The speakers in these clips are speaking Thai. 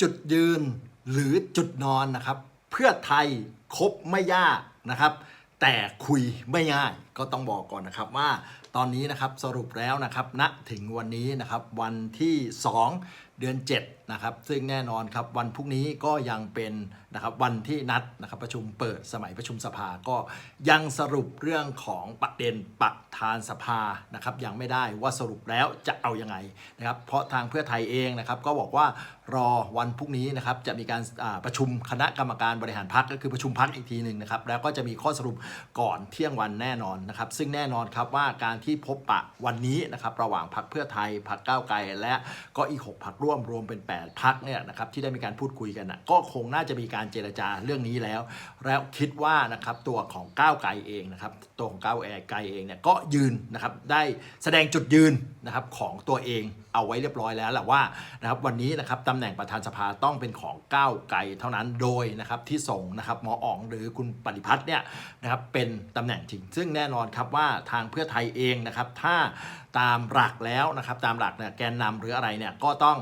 จุดยืนหรือจุดนอนนะครับ เพื่อไทยคบไม่ยากนะครับ แต่คุยไม่ง่ายก็ต้องบอกก่อนนะครับว่าตอนนี้นะครับสรุปแล้วนะครับณถึงวันนี้นะครับวันที่ 2 เดือน 7นะครับ ซึ่งแน่นอนครับวันพรุ่งนี้ก็ยังเป็นนะครับวันที่นัดนะครับประชุมเปิดสมัยประชุมสภาก็ยังสรุปเรื่องของประเด็นประธานสภานะครับยังไม่ได้ว่าสรุปแล้วจะเอายังไงนะครับ เพราะทางเพื่อไทยเองนะครับก็บอกว่ารอวันพรุ่งนี้นะครับจะมีการประชุมคณะกรรมการบริหารพักก็คือประชุมพักอีกทีหนึ่งนะครับแล้วก็จะมีข้อสรุปก่อนเที่ยงวันแน่นอนนะครับ ซึ่งแน่นอนครับว่าการที่พบปะวันนี้นะครับระหว่างพักเพื่อไทยพักก้าวไกลและก็อีก 6พักร่วมรวมเป็น8 8พักเนี่ยนะครับที่ได้มีการพูดคุยกันนะก็คงน่าจะมีการเจรจาเรื่องนี้แล้ว แล้วคิดว่านะครับตัวของก้าวไกลเองนะครับตัวของก้าวไกลเองเนี่ยก็ยืนนะครับได้แสดงจุดยืนนะครับของตัวเองเอาไว้เรียบร้อยแล้วแหละว่านะครับวันนี้นะครับตำแหน่งประธานสภาต้องเป็นของก้าวไกลเท่านั้นโดยนะครับที่ส่งนะครับหมออ๋องหรือคุณปฏิพัฒน์เนี่ยนะครับเป็นตำแหน่งจริง ซึ่งแน่นอนครับว่าทางเพื่อไทยเองนะครับถ้าตามหลักแล้วนะครับตามหลักเนี่ยแกนนำหรืออะไรเนี่ยก็ต้อง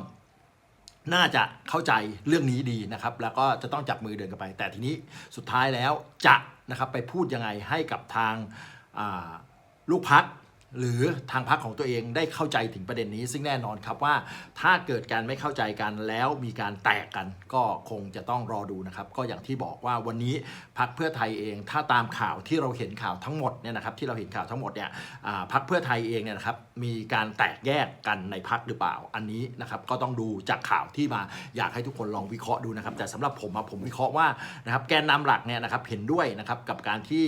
น่าจะเข้าใจเรื่องนี้ดีนะครับ แล้วก็จะต้องจับมือเดินกันไป แต่ทีนี้สุดท้ายแล้วจะนะครับไปพูดยังไงให้กับทางลูกพัก หรือทางพักของตัวเองได้เข้าใจถึงประเด็นนี้ ซึ่งแน่นอนครับว่าถ้าเกิดการไม่เข้าใจกันแล้วมีการแตกกันก็คงจะต้องรอดูนะครับ ก็อย่างที่บอกว่าวันนี้พักเพื่อไทยเอง ถ้าตามข่าวที่เราเห็นข่าวทั้งหมดเนี่ยนะครับที่เราเห็นข่าวทั้งหมดเนี่ยพักเพื่อไทยเองเนี่ยนะครับมีการแตกแยกกันในพักหรือเปล่า อันนี้นะครับก็ต้องดูจากข่าวที่มาอยากให้ทุกคนลองวิเคราะห์ดูนะครับ แต่สำหรับผมผมวิเคราะห์ว่านะครับแกนนำหลักเนี่ยนะครับเห็นด้วยนะครับกับการที่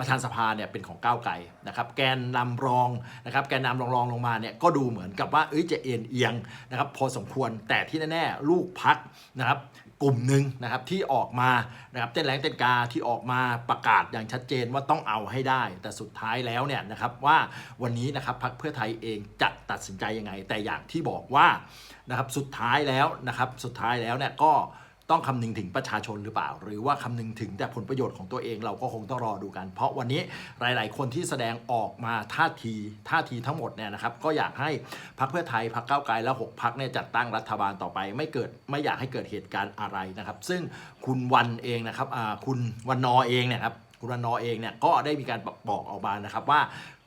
ประธานสภาเนี่ยเป็นของก้าวไกลนะครับแกนนำรองนะครับแกนนำรองรองลงมาเนี่ยก็ดูเหมือนกับว่าเอ้ยจะเอ็นเอียงนะครับพอสมควรแต่ที่แน่ๆลูกพักนะครับกลุ่มหนึ่งนะครับที่ออกมานะครับเต้นแรงเต้นกาที่ออกมาประกาศอย่างชัดเจนว่าต้องเอาให้ได้ แต่สุดท้ายแล้วเนี่ยนะครับว่าวันนี้นะครับพักเพื่อไทยเองจะตัดสินใจยังไง แต่อย่างที่บอกว่านะครับสุดท้ายแล้วนะครับสุดท้ายแล้วเนี่ยก็ ต้องคำนึงถึงประชาชนหรือเปล่า หรือว่าคำนึงถึงแต่ผลประโยชน์ของตัวเองเราก็คงต้องรอดูกัน เพราะวันนี้หลาย ๆ คนที่แสดงออกมาท่าทีท่าทีทั้งหมดเนี่ยนะครับก็อยากให้พรรคเพื่อไทยพรรคก้าวไกลและหกพรรคเนี่ยจัดตั้งรัฐบาลต่อไป ไม่เกิดไม่อยากให้เกิดเหตุการณ์อะไรนะครับ ซึ่งคุณวันเองนะครับคุณวันนอเองเนี่ยครับคุณวันนอเองเนี่ยก็ได้มีการบอกออกมานะครับว่า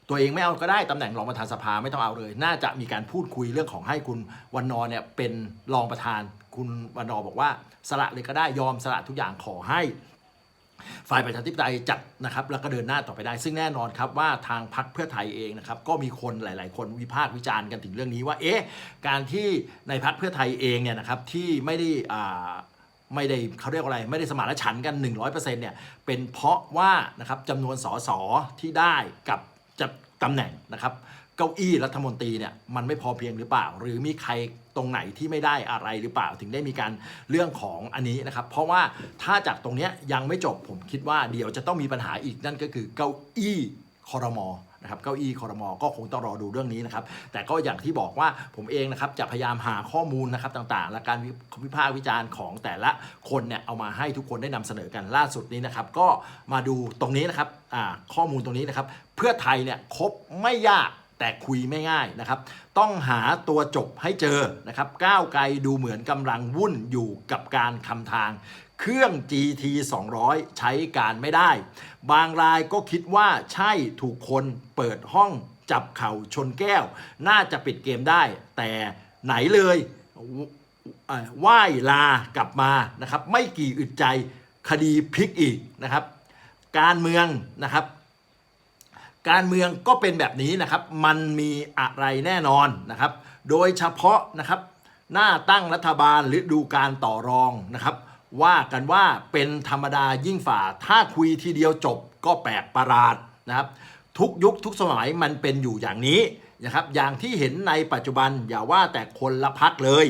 ตัวเองไม่เอาก็ได้ตำแหน่งรองประธานสภาไม่ต้องเอาเลย น่าจะมีการพูดคุยเรื่องของให้คุณวันนอเนี่ยเป็นรองประธาน คุณวันนอบอกว่าสละเลยก็ได้ยอมสละทุกอย่างขอให้ฝ่ายประชาธิปไตยจัดนะครับแล้วก็เดินหน้าต่อไปได้ ซึ่งแน่นอนครับว่าทางพรรคเพื่อไทยเองนะครับก็มีคนหลาย ๆ คนวิพากษ์วิจารณ์กันถึงเรื่องนี้ว่าเอ๊ะการที่ในพรรคเพื่อไทยเองเนี่ยนะครับที่ไม่ได้อ่าไม่ได้เขาเรียกอะไรไม่ได้สมานฉันกัน 100%เนี่ยเป็นเพราะว่านะครับจำนวนสสที่ได้กับจะตำแหน่งนะครับ ก้าอี้รัฐมนตรีเนี่ยมันไม่พอเพียงหรือเปล่า หรือมีใครตรงไหนที่ไม่ได้อะไรหรือเปล่าถึงได้มีการเรื่องของอันนี้นะครับ เพราะว่าถ้าจากตรงนี้ยังไม่จบผมคิดว่าเดี๋ยวจะต้องมีปัญหาอีกนั่นก็คือเก้าอี้คอรมอนะครับเก้าอี้คอรมอก็คงต้องรอดูเรื่องนี้นะครับ แต่ก็อย่างที่บอกว่าผมเองนะครับจะพยายามหาข้อมูลนะครับต่างๆ และการวิพากษ์วิจารณ์ของแต่ละคนเนี่ยเอามาให้ทุกคนได้นำเสนอกันล่าสุดนี้นะครับ ก็มาดูตรงนี้นะครับข้อมูลตรงนี้นะครับ เพื่อไทยเนี่ยคบไม่ยาก แต่คุยไม่ง่ายนะครับ ต้องหาตัวจบให้เจอนะครับ ก้าวไกลดูเหมือนกำลังวุ่นอยู่กับการคำทาง เครื่อง GT 200 ใช้การไม่ได้ บางรายก็คิดว่าใช่ถูกคนเปิดห้องจับเข่าชนแก้ว น่าจะปิดเกมได้ แต่ไหนเลยเอ่อไหว้ลากลับมานะครับ ไม่กี่อึดใจคดีพลิกอีกนะครับ การเมืองนะครับ การเมืองก็เป็นแบบนี้นะครับ มันมีอะไรแน่นอนนะครับ โดยเฉพาะนะครับ หน้าตั้งรัฐบาลหรือดูการต่อรองนะครับ ว่ากันว่าเป็นธรรมดายิ่งฝ่า ถ้าคุยทีเดียวจบก็แปลกประหลาดนะครับ ทุกยุคทุกสมัยมันเป็นอยู่อย่างนี้นะครับ อย่างที่เห็นในปัจจุบันอย่าว่าแต่คนละพักเลย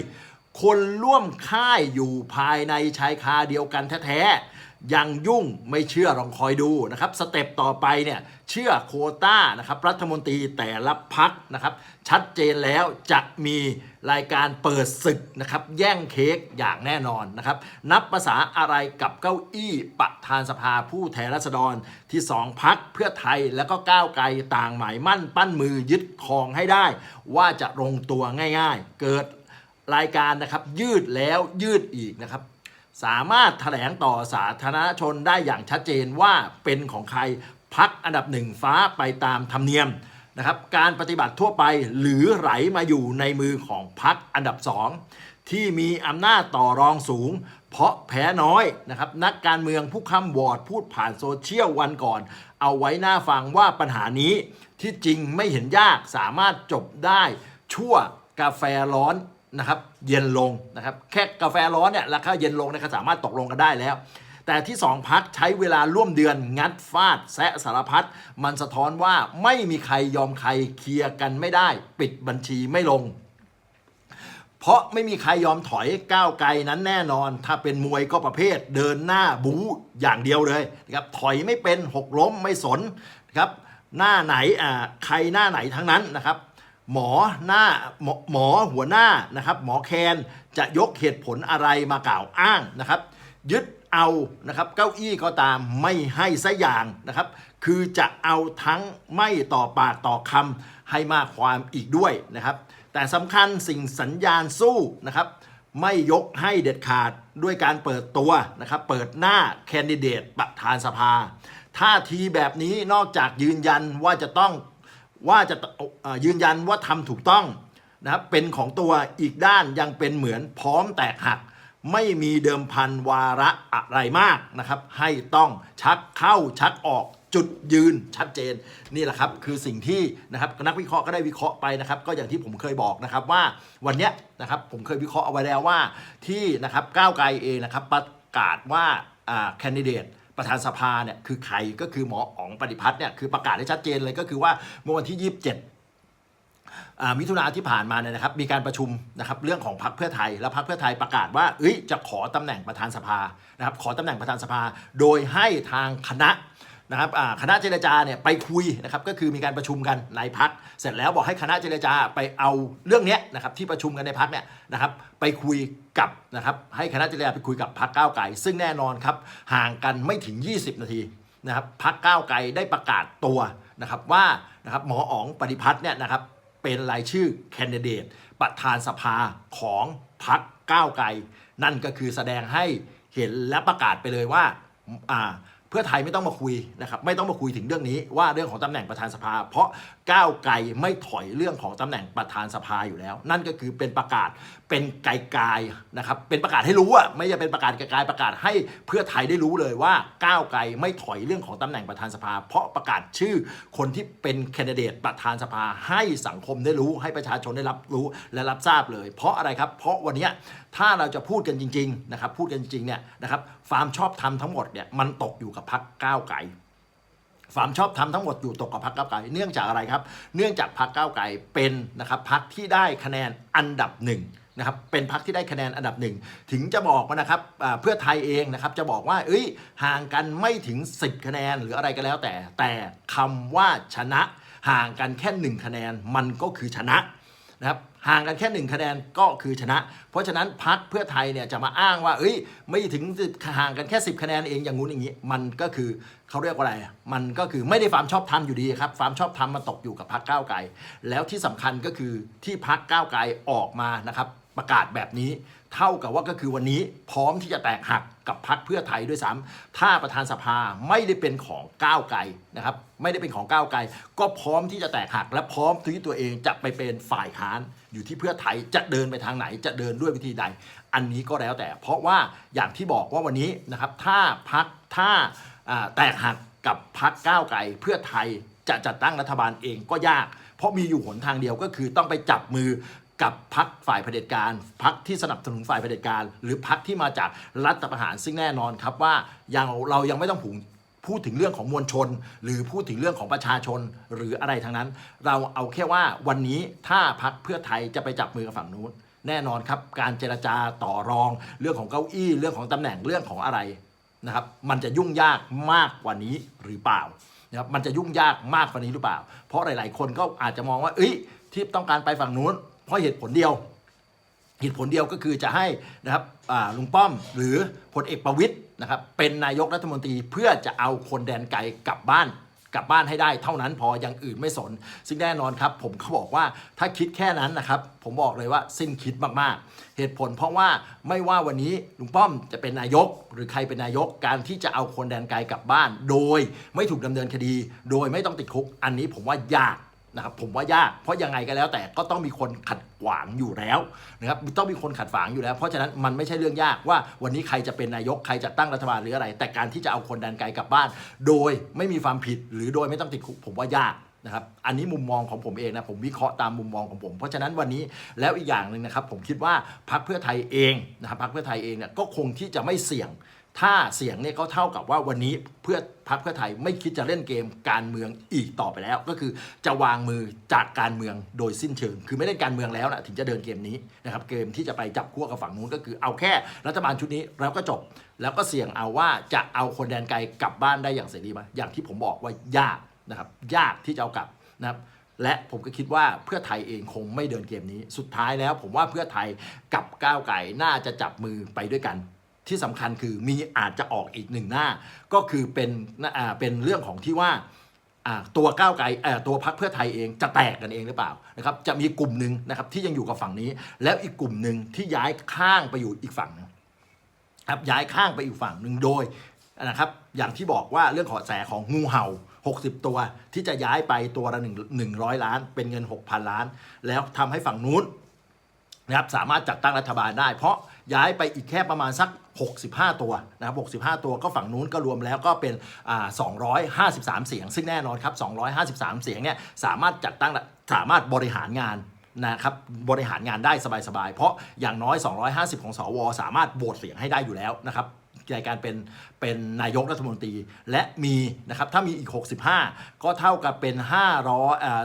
คนร่วมค่ายอยู่ภายในชายคาเดียวกันแท้ๆ ยังยุ่งไม่เชื่อลองคอยดูนะครับสเต็ปต่อไปเนี่ยเชื่อโคต้านะครับรัฐมนตรีแต่ละพักนะครับชัดเจนแล้วจะมีรายการเปิดศึกนะครับแย่งเค้กอย่างแน่นอนนะครับนับภาษาอะไรกับเก้าอี้ประธานสภาผู้แทนราษฎรที่สองพักเพื่อไทยแล้วก็ก้าวไกลต่างหมายมั่นปั้นมือยึดครองให้ได้ ว่าจะลงตัวง่าย ๆ เกิดรายการนะครับยืดแล้วยืดอีกนะครับ สามารถแถลงต่อสาธารณชนได้อย่างชัดเจนว่าเป็นของใครพักอันดับหนึ่งฟ้าไปตามธรรมเนียมนะครับการปฏิบัติทั่วไปหรือไหลมาอยู่ในมือของพักอันดับสองที่มีอำนาจต่อรองสูง เพราะแพ้น้อยนะครับนักการเมืองผู้ค้ำวอร์ดพูดผ่านโซเชียลวันก่อน เอาไว้หน้าฟังว่าปัญหานี้ที่จริงไม่เห็นยากสามารถจบได้ชั่วกาแฟร้อน นะครับเย็นลงนะครับแค่กาแฟร้อนเนี่ยราคาเย็นลงเนี่ยก็สามารถตกลงกันได้แล้ว แต่ที่สองพักใช้เวลาร่วมเดือนงัดฟาดแซะสารพัดมันสะท้อนว่าไม่มีใครยอมใครเคลียร์กันไม่ได้ ปิดบัญชีไม่ลง เพราะไม่มีใครยอมถอยก้าวไกลนั้นแน่นอน ถ้าเป็นมวยก็ประเภทเดินหน้าบู๊อย่างเดียวเลยนะครับถอยไม่เป็นหกล้มไม่สนนะครับหน้าไหนอ่าใครหน้าไหนทั้งนั้นนะครับ หมอหน้าหมอหมอหัวหน้านะครับ หมอแคนจะยกเหตุผลอะไรมากล่าวอ้างนะครับ ยึดเอานะครับ เก้าอี้ก็ตามไม่ให้สักอย่างนะครับ คือจะเอาทั้งไม่ต่อปากต่อคำให้มากความอีกด้วยนะครับ แต่สำคัญสิ่งสัญญาณสู้นะครับ ไม่ยกให้เด็ดขาดด้วยการเปิดตัวนะครับ เปิดหน้าแคนดิเดตประธานสภาท่าทีแบบนี้นอกจากยืนยันว่าจะต้อง ว่าจะยืนยันว่าทำถูกต้องนะครับเป็นของตัวอีกด้านยังเป็นเหมือนพร้อมแตกหัก ไม่มีเดิมพันวาระอะไรมากนะครับ ให้ต้องชักเข้าชักออกจุดยืนชัดเจนนี่แหละครับคือสิ่งที่นะครับนักวิเคราะห์ก็ได้วิเคราะห์ไปนะครับ ก็อย่างที่ผมเคยบอกนะครับว่าวันนี้นะครับผมเคยวิเคราะห์เอาไว้แล้วว่าที่นะครับก้าวไกลเองนะครับประกาศว่าแคนดิเดต ประธานสภาเนี่ยคือใครก็คือหมออ๋องปฏิพัฒน์เนี่ยคือประกาศได้ชัดเจนเลยก็คือว่าเมื่อวันที่ 27มิถุนาที่ผ่านมาเนี่ยนะครับมีการประชุมนะครับเรื่องของพรรคเพื่อไทย และพรรคเพื่อไทยประกาศว่าเอ้ยจะขอตำแหน่งประธานสภานะครับขอตำแหน่งประธานสภา โดยให้ทางคณะ นะครับคณะเจรจาเนี่ยไปคุยนะครับก็คือมีการประชุมกันในพักเสร็จแล้วบอกให้คณะเจรจาไปเอาเรื่องนี้นะครับที่ประชุมกันในพักเนี่ยนะครับไปคุยกับนะครับให้คณะเจรจาไปคุยกับพักก้าวไก่ ซึ่งแน่นอนครับห่างกันไม่ถึง 20 นาทีนะครับพักก้าวไกลได้ประกาศตัวนะครับว่านะครับหมออ๋องปฏิพัฒน์เนี่ยนะครับเป็นรายชื่อแคนดิเดตประธานสภาของพรรคก้าวไกลนั่นก็คือแสดงให้เห็นและประกาศไปเลยว่าอ่า พื่อไทยไม่ต้องมาคุยนะครับไม่ต้องมาคุยถึงเรื่องนี้ว่าเรื่องของตำแหน่งประธานสภา เพราะก้าวไกลไม่ถอยเรื่องของตำแหน่งประธานสภาอยู่แล้ว นั่นก็คือเป็นประกาศเป็นไกลๆนะครับเป็นประกาศให้รู้อะไม่ใช่เป็นประกาศไกลๆประกาศให้เพื่อไทยได้รู้เลยว่าก้าวไกลไม่ถอยเรื่องของตำแหน่งประธานสภา เพราะประกาศชื่อคนที่เป็นแคนดิเดตประธานสภาให้สังคมได้รู้ให้ประชาชนได้รับรู้และรับทราบเลย เพราะอะไรครับ เพราะวันนี้ ถ้าเราจะพูดกันจริงๆนะครับพูดกันจริงๆเนี่ยนะครับความชอบธรรมทั้งหมดเนี่ยมันตกอยู่กับพรรคก้าวไกลความชอบธรรมทั้งหมดอยู่ตกกับพรรคก้าวไกลเนื่องจากอะไรครับ เนื่องจากพรรคก้าวไกลเป็นนะครับพรรคที่ได้คะแนนอันดับหนึ่งนะครับเป็นพรรคที่ได้คะแนนอันดับหนึ่งถึงจะบอกว่านะครับเพื่อไทยเองนะครับจะบอกว่าเอ้ยห่างกันไม่ถึง 10 คะแนนหรืออะไรก็แล้วแต่ แต่คำว่าชนะห่างกันแค่หนึ่งคะแนนมันก็คือชนะ นะครับห่างกันแค่หนึ่งคะแนนก็คือชนะ เพราะฉะนั้นพักเพื่อไทยเนี่ยจะมาอ้างว่า เอ้ย ไม่ถึงห่างกันแค่ 10 คะแนนเองอย่างงู้นอย่างนี้ มันก็คือเขาเรียกว่าอะไร มันก็คือไม่ได้ความชอบธรรมอยู่ดีครับความชอบธรรมมาตกอยู่กับพักก้าวไกล แล้วที่สำคัญก็คือที่พักก้าวไกลออกมานะครับ ประกาศแบบนี้ เท่ากับว่าก็คือวันนี้พร้อมที่จะแตกหักกับพักเพื่อไทยด้วยซ้ำถ้าประธานสภาไม่ได้เป็นของก้าวไกลนะครับ ไม่ได้เป็นของก้าวไกล ก็พร้อมที่จะแตกหัก และพร้อมที่ตัวเองจะไปเป็นฝ่ายค้านอยู่ที่เพื่อไทยจะเดินไปทางไหนจะเดินด้วยวิธีใด อันนี้ก็แล้วแต่ เพราะว่าอย่างที่บอกว่าวันนี้นะครับ ถ้าพักถ้าอ่าแตกหักกับพักก้าวไกลเพื่อไทยจะจัดตั้งรัฐบาลเองก็ยาก เพราะมีอยู่หนทางเดียวก็คือต้องไปจับมือ กับพักฝ่ายเผด็จการพักที่สนับสนุนฝ่ายเผด็จการ หรือพักที่มาจากรัฐประหารซึ่งแน่นอนครับว่ายังเรายังไม่ต้องผูกพูดถึงเรื่องของมวลชน หรือพูดถึงเรื่องของประชาชนหรืออะไรทั้งนั้น เราเอาแค่ว่าวันนี้ถ้าพักเพื่อไทยจะไปจับมือกับฝั่งนู้นแน่นอนครับ การเจรจาต่อรอง เรื่องของเก้าอี้ เรื่องของตำแหน่งเรื่องของอะไรนะครับมันจะยุ่งยากมากกว่านี้หรือเปล่านะครับมันจะยุ่งยากมากกว่านี้หรือเปล่า เพราะหลาย ๆ คนก็อาจจะมองว่าเอ้ยที่ต้องการไปฝั่งนู้น เพราะเหตุผลเดียว เหตุผลเดียวก็คือจะให้นะครับลุงป้อมหรือพลเอกประวิตยนะครับเป็นนายกรัฐมนตรีเพื่อจะเอาคนแดนไกลกลับบ้านกลับบ้านให้ได้เท่านั้นพออย่างอื่นไม่สน ซึ่งแน่นอนครับ ผมเขาบอกว่าถ้าคิดแค่นั้นนะครับ ผมบอกเลยว่าสิ้นคิดมากๆ เหตุผลเพราะว่าไม่ว่าวันนี้ลุงป้อมจะเป็นนายก หรือใครเป็นนายกการที่จะเอาคนแดนไกลกลับบ้าน โดยไม่ถูกดำเนินคดี โดยไม่ต้องติดคุกอันนี้ผมว่ายาก นะครับผมว่ายากเพราะยังไงก็แล้วแต่ก็ต้องมีคนขัดขวางอยู่แล้วนะครับต้องมีคนขัดขวางอยู่แล้ว เพราะฉะนั้นมันไม่ใช่เรื่องยากว่าวันนี้ใครจะเป็นนายกใครจะตั้งรัฐบาลหรืออะไร แต่การที่จะเอาคนแดนไกลกลับบ้าน โดยไม่มีความผิดหรือโดยไม่ต้องติดคุกผมว่ายากนะครับอันนี้มุมมองของผมเองนะผมวิเคราะห์ตามมุมมองของผม เพราะฉะนั้นวันนี้แล้วอีกอย่างหนึ่งนะครับผมคิดว่าพรรคเพื่อไทยเองนะครับพรรคเพื่อไทยเองเนี่ยก็คงที่จะไม่เสี่ยง ถ้าเสียงเนี่ยก็เท่ากับว่าวันนี้เพื่อพรรคเพื่อไทยไม่คิดจะเล่นเกมการเมืองอีกต่อไปแล้ว ก็คือจะวางมือจากการเมืองโดยสิ้นเชิง คือไม่เล่นการเมืองแล้วนะถึงจะเดินเกมนี้นะครับเกมที่จะไปจับขั้วกับฝั่งนู้นก็คือเอาแค่รัฐบาลชุดนี้แล้วก็จบ แล้วก็เสี่ยงเอาว่าจะเอาคนแดนไกลกลับบ้านได้อย่างเสรีไหมอย่างที่ผมบอกว่ายากนะครับยากที่จะเอากลับนะครับและผมก็คิดว่าเพื่อไทยเองคงไม่เดินเกมนี้ สุดท้ายแล้ว ผมว่าเพื่อไทยกับก้าวไก่น่าจะจับมือไปด้วยกัน ที่สำคัญคือมีอาจจะออกอีกหนึ่งหน้า ก็คือเป็นอ่าเป็นเรื่องของที่ว่าอ่าตัวก้าวไกลเอ่อตัวพรรคเพื่อไทยเองจะแตกกันเองหรือเปล่านะครับจะมีกลุ่มหนึ่งนะครับที่ยังอยู่กับฝั่งนี้ แล้วอีกกลุ่มหนึ่งที่ย้ายข้างไปอยู่อีกฝั่งหนึงครับย้ายข้างไปอีกฝั่งหนึ่งโดยนะครับอย่างที่บอกว่าเรื่องขอแสของงูเห่า 60 ตัวที่จะย้ายไปตัวละหนึ่งหนึ่งร้อยล้าน เป็นเงิน 6,000 ล้าน แล้วทำให้ฝั่งนู้นนะครับสามารถจัดตั้งรัฐบาลได้ เพราะ ย้ายไปอีกแค่ประมาณสัก 65 ตัวนะครับ65 ตัวก็ฝั่งนู้นก็รวมแล้วก็เป็นอ่า253 เสียง ซึ่งแน่นอนครับ 253 เสียงเนี่ยสามารถจัดตั้งสามารถบริหารงานนะครับบริหารงานได้สบายๆ เพราะอย่างน้อย 250 ของสว สามารถโหวตเสียงให้ได้อยู่แล้วนะครับในการเป็นเป็นนายกรัฐมนตรีและมีนะครับถ้ามีอีก 65 ก็เท่ากับเป็น 500เอ่อ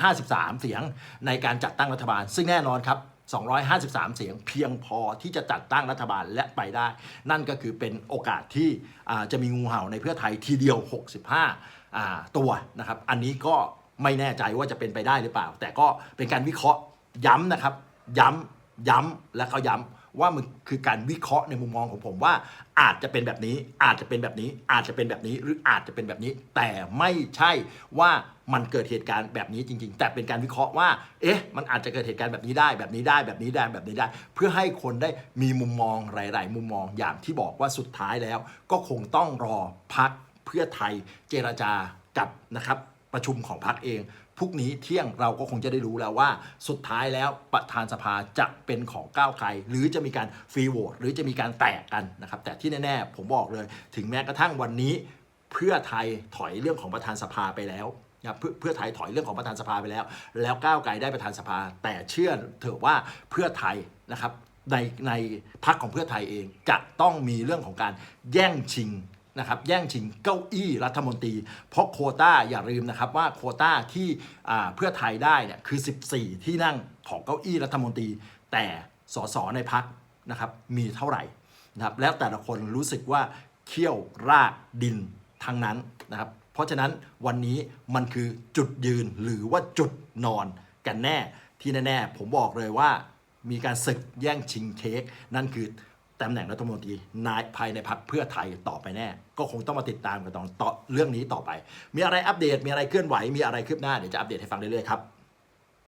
253 เสียงในการจัดตั้งรัฐบาล ซึ่งแน่นอนครับ 253 เสียงเพียงพอที่จะจัดตั้งรัฐบาลและไปได้ นั่นก็คือเป็นโอกาสที่จะมีงูเห่าในเพื่อไทยทีเดียว 65อ่าตัวนะครับ อันนี้ก็ไม่แน่ใจว่าจะเป็นไปได้หรือเปล่า แต่ก็เป็นการวิเคราะห์ย้ำนะครับ ย้ำย้ำและเขาย้ำ ว่ามันคือการวิเคราะห์ในมุมมองของผมว่า อาจจะเป็นแบบนี้ อาจจะเป็นแบบนี้ อาจจะเป็นแบบนี้ หรืออาจจะเป็นแบบนี้ แต่ไม่ใช่ว่ามันเกิดเหตุการณ์แบบนี้จริง ๆ แต่เป็นการวิเคราะห์ว่า เอ๊ะ มันอาจจะเกิดเหตุการณ์แบบนี้ได้ แบบนี้ได้ แบบนี้ได้ แบบนี้ได้ เพื่อให้คนได้มีมุมมองหลาย ๆ มุมมองอย่างที่บอกว่าสุดท้ายแล้ว ก็คงต้องรอพักเพื่อไทยเจรจากับนะครับประชุมของพรรคเอง พรุ่งนี้เที่ยงเราก็คงจะได้รู้แล้วว่าสุดท้ายแล้วประธานสภาจะเป็นของก้าวไกลหรือจะมีการฟรีโหวตหรือจะมีการแตกกันนะครับแต่ที่แน่ๆผมบอกเลย ถึงแม้กระทั่งวันนี้ เพื่อไทยถอยเรื่องของประธานสภาไปแล้วนะเพื่อเพื่อไทยถอยเรื่องของประธานสภาไปแล้ว แล้วก้าวไกลได้ประธานสภา แต่เชื่อเถอะว่าเพื่อไทยนะครับในในพักของเพื่อไทยเองจะต้องมีเรื่องของการแย่งชิง นะครับแย่งชิงเก้าอี้รัฐมนตรี เพราะโคต้าอย่าลืมนะครับว่าโคต้าที่เพื่อไทยได้เนี่ยคือ 14 ที่นั่งของเก้าอี้รัฐมนตรี แต่สสในพักนะครับมีเท่าไหร่นะครับแล้วแต่ละคนรู้สึกว่าเขี้ยวรากดินทั้งนั้นนะครับเพราะฉะนั้นวันนี้มันคือจุดยืนหรือว่าจุดนอนกันแน่ที่แน่ ๆ ผมบอกเลยว่ามีการศึกแย่งชิงเค้กนั่นคือ ตำแหน่งรัฐมนตรีนายภายในพักเพื่อไทยต่อไปแน่ ก็คงต้องมาติดตามกันต่อต่อเรื่องนี้ต่อไป มีอะไรอัปเดตมีอะไรเคลื่อนไหวมีอะไรคืบหน้าเดี๋ยวจะอัปเดตให้ฟังเรื่อยๆครับ